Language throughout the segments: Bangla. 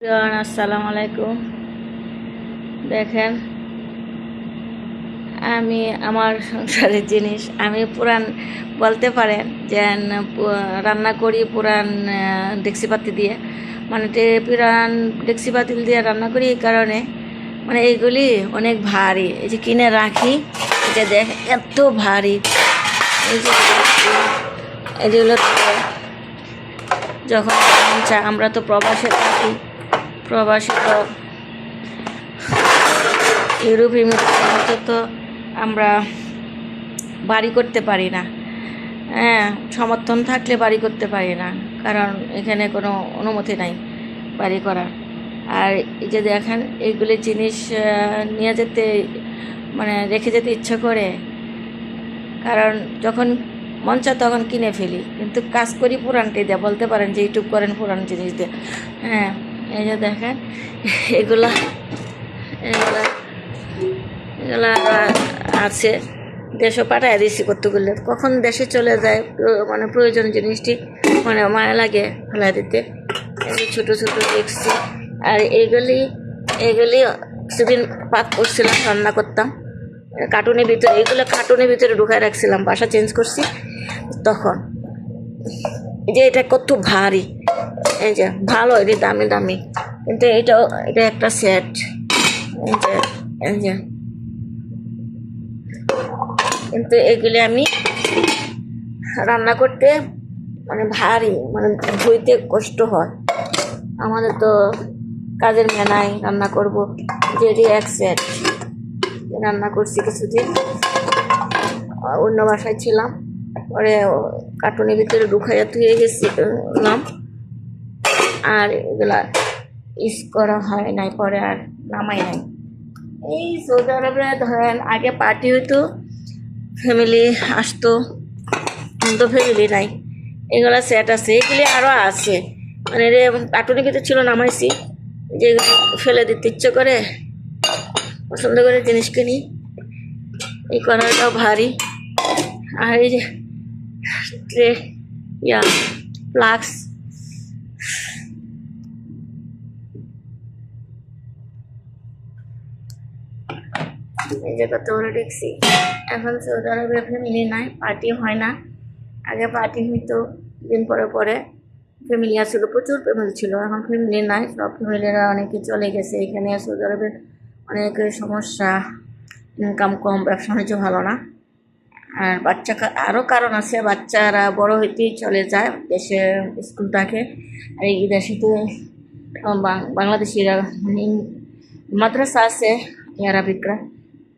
আসসালামু আলাইকুম। দেখেন, আমি আমার সংসারের জিনিস, আমি পুরান, বলতে পারেন যে রান্না করি পুরান ডেক্সিপাতি দিয়ে। মানে পুরান ডেক্সিপাতিল দিয়ে রান্না করি এই কারণে মানে এইগুলি অনেক ভারী। এই যে কিনে রাখি এটা দেখ, এত ভারী। এই যে, এই যেগুলো যখন আমরা তো প্রবাসে থাকি প্রবাসী ইউরোপ মতো তো আমরা বাড়ি করতে পারি না। হ্যাঁ সমর্থন থাকলে বাড়ি করতে পারি না, কারণ এখানে কোনো অনুমতি নাই বাড়ি করার। আর এই যে দেখেন এইগুলি জিনিস নিয়ে যেতে মানে রেখে যেতে ইচ্ছা করে, কারণ যখন মন চায় তখন কিনে ফেলি। কিন্তু কাজ করি পুরানটাই দিয়ে, বলতে পারেন যে ইউটিউব করেন পুরান জিনিস দিয়ে। হ্যাঁ এই যে দেখেন, এগুলা এগুলা আছে। দেশে পাঠায় দিছি কতগুলো। কখন দেশে চলে যায় মানে প্রয়োজন জিনিসটি মানে মায়া লাগে ফেলা দিতে। ছোটো ছোটো দেখছি। আর এগুলি এগুলি সেদিন পাক করছিলাম, রান্না করতাম। কার্টুনের ভিতরে, এগুলো কার্টুনের ভিতরে ঢুকায় রাখছিলাম, বাসা চেঞ্জ করছি, তখন। যে এটা কত ভারী। এই যে, ভালো এটা দামি দামি। কিন্তু এটাও এটা একটা সেট এই যে এই যে। কিন্তু এগুলি আমি রান্না করতে মানে ভারী মানে ধুইতে কষ্ট হয়। আমাদের তো কাজের মেনাই রান্না করব, যেটি এক সেট রান্না করছি কিছুদিন। অন্য বাসায় ছিলাম, পরে কার্টুনের ভিতরে ঢুকাইয়া ধুয়ে গেছিলাম আর এগুলা ইস করা হয় নাই, পরে আর নামাই নাই। এই সৌদি আরবে ধরেন, আগে পার্টি হইতো ফ্যামিলি আসতো তো ফ্যামিলি নাই। এগুলা সেট আছে, এগুলি আরও আছে। মানে রে কার্টুনের ভিতরে ছিল, নামাইছি। যে ফেলে দিতে ইচ্ছে করে, পছন্দ করে জিনিস কিনি। এই কড়াইটাও ভারী। আর এই যে, ইয়া, ফ্লাক্স। যে কত বড় দেখছি। এখন সৌদি আরবে ফ্যামিলি নাই পার্টি হয় না। আগে পার্টি হইতো দিন পরে পরে ফ্যামিলি আসছিল, প্রচুর ফ্যামিলি ছিল। এখন ফ্যামিলি নাই, সব ফ্যামিলিরা অনেকে চলে গেছে। এখানে সৌদি আরবে অনেক সমস্যা ইনকাম কম, ব্যবসা বাণিজ্য ভালো না। আর বাচ্চা আরও কারণ আছে, বাচ্চারা বড় হইতেই চলে যায় দেশে স্কুল থাকে। আর এই দেশে তো বাংলাদেশিরা মানে মাদ্রাসা আছে আরবিকরা।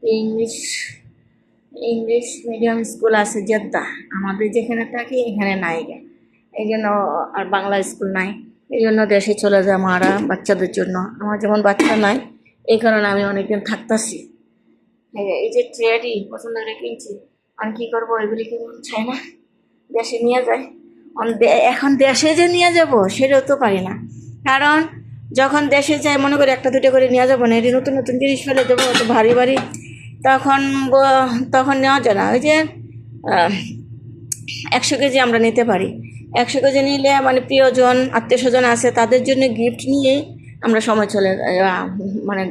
ইংলিশ ইংলিশ মিডিয়াম স্কুল আছে জেদ্দা। আমাদের যেখানে থাকি, এখানে নাই গে। এই জন্য আর বাংলা স্কুল নাই। এই জন্য দেশে চলে যায় মারা বাচ্চাদের জন্য। আমার যেমন বাচ্চা নাই, এই কারণে আমি অনেকদিন থাকতাছি। এই যে- ট্রেডি পছন্দ করে কিনছি আমি কী করব, এগুলি কি চাই না? দেশে নিয়ে যায়। এখন দেশে যে নিয়ে যাব, সেটাও তো পারি না। কারণ, যখন দেশে যাই, মনে করি একটা দুটো করে নিয়ে যাব না। এটি নতুন নতুন জিনিস ফেলে দেবো তো ভারী ভারী তখন তখন নেওয়া যায় না। ওই যে একশো কেজি আমরা নিতে পারি। একশো কেজি নিলে মানে প্রিয়জন আত্মীয় স্বজন আছে, তাদের জন্য গিফট নিয়ে আমরা সময় চলে মানে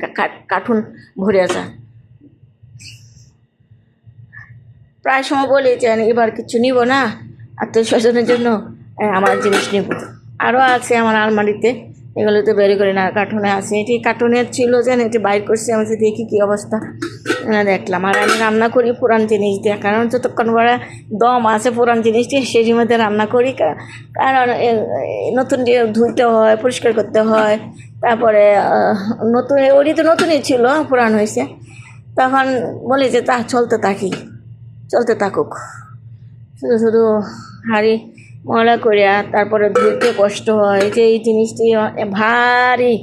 কার্টুন ভরে যায় প্রায় সময় বলি যে, এবার কিছু নিব না আত্মীয় স্বজনের জন্য আমার জিনিস নিব। আরও আছে আমার আলমারিতে এগুলো তো বের করি না, কার্টুনে আছে। এটি কার্টুনের ছিল যেন এটি বাইর করছি, আমি দেখি কী অবস্থা। দেখলাম। আর আমি রান্না করি পুরান জিনিস দিয়ে, কারণ যতক্ষণ বড় দম আছে পুরান জিনিসটি সেই মধ্যে রান্না করি। কারণ নতুন দিয়ে ধুইতে হয়, পরিষ্কার করতে হয়, তারপরে নতুন ওটি তো নতুনই ছিল, পুরান হয়েছে তখন বলি যে, তা, চলতে থাকি, চলতে থাকুক। শুধু শুধু হাড়ি ময়লা করিয়া তারপরে ধুইতে কষ্ট হয়, যে এই জিনিসটি ভারী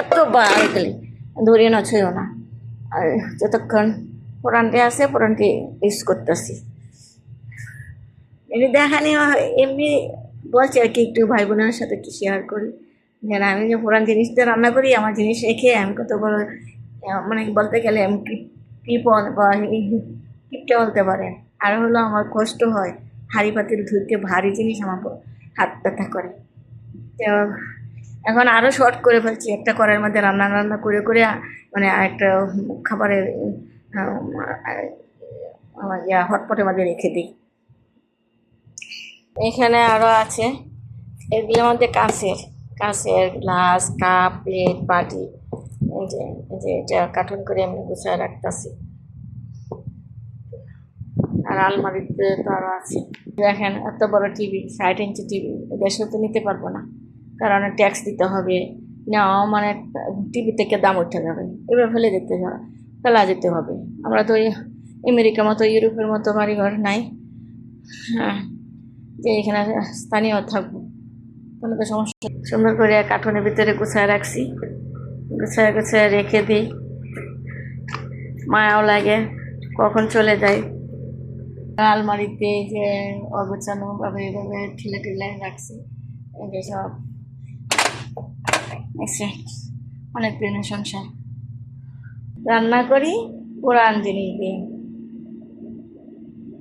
এত বার গেলে ধরিয়ে না ছুঁয়েও না। আর যতক্ষণ পুরানটি আছে পুরানটি ইউজ করতেছি। দেখানি হয়, এমনি বলছি আর কি একটু ভাই বোনের সাথে কি শেয়ার করি। যেন আমি যে পুরান জিনিস দিয়ে রান্না করি আমার জিনিস রেখে আমি কত বড় মানে বলতে গেলে আমি কৃপন বা কিপটে বলতে পারেন। আর হলো আমার কষ্ট হয় হাঁড়ি পাতিল ধুইতে ভারী জিনিস আমার হাত ব্যথা করে। তো এখন আরও শর্ট করে ফেলছি একটা কড়াইয়ের মধ্যে রান্না রান্না করে করে মানে একটা খাবারের ইয়া হটপটের মধ্যে রেখে দিই। এখানে আরও আছে। এগুলোর মধ্যে কাঁচের কাঁচের গ্লাস, কাপ, প্লেট, বাটি যে, এই যে এটা কার্টুন করে আমি গুছায় রাখতেছি। আর আলমারিতে তো আরও আছে। দেখেন, এত বড় টিভি, ষাট ইঞ্চি টিভি, দেশে তো নিতে পারব না। কারণ ট্যাক্স দিতে হবে। নেওয়া মানে টিভি থেকে দাম উঠে যাবে। এবার ফেলে দিতে ফেলা যেতে হবে। আমরা তো আমেরিকার মতো, ইউরোপের মতো বাড়িঘর নাই। হ্যাঁ যে এখানে স্থানীয় থাকব। তাহলে তো সমস্যা। সুন্দর করে কার্টুনের ভিতরে গুছায় রাখছি। গুছায় গুছায় রেখে দিই। মায়াও লাগে, কখন চলে যায়। আলমারিতে যে অগোছানো ভাবে এভাবে ঠেলে ঠেলে রাখছি যে সব অনেক দিনের সংসার? রান্না করি পুরান জিনিস দিয়ে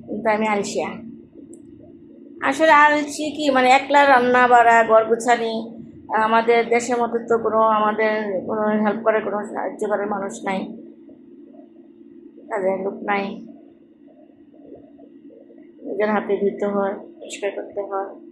কিন্তু আমি আলসিয়া। আসলে আলসি কি? মানে একলা রান্না বাড়া ঘর গুছানি আমাদের দেশের মধ্যে তো কোনো, আমাদের কোনো হেল্প করে, কোনো সাহায্য করার মানুষ নাই। তাদের লোক নাই। নিজের হাতে ধুতে হয়, পরিষ্কার করতে হয়।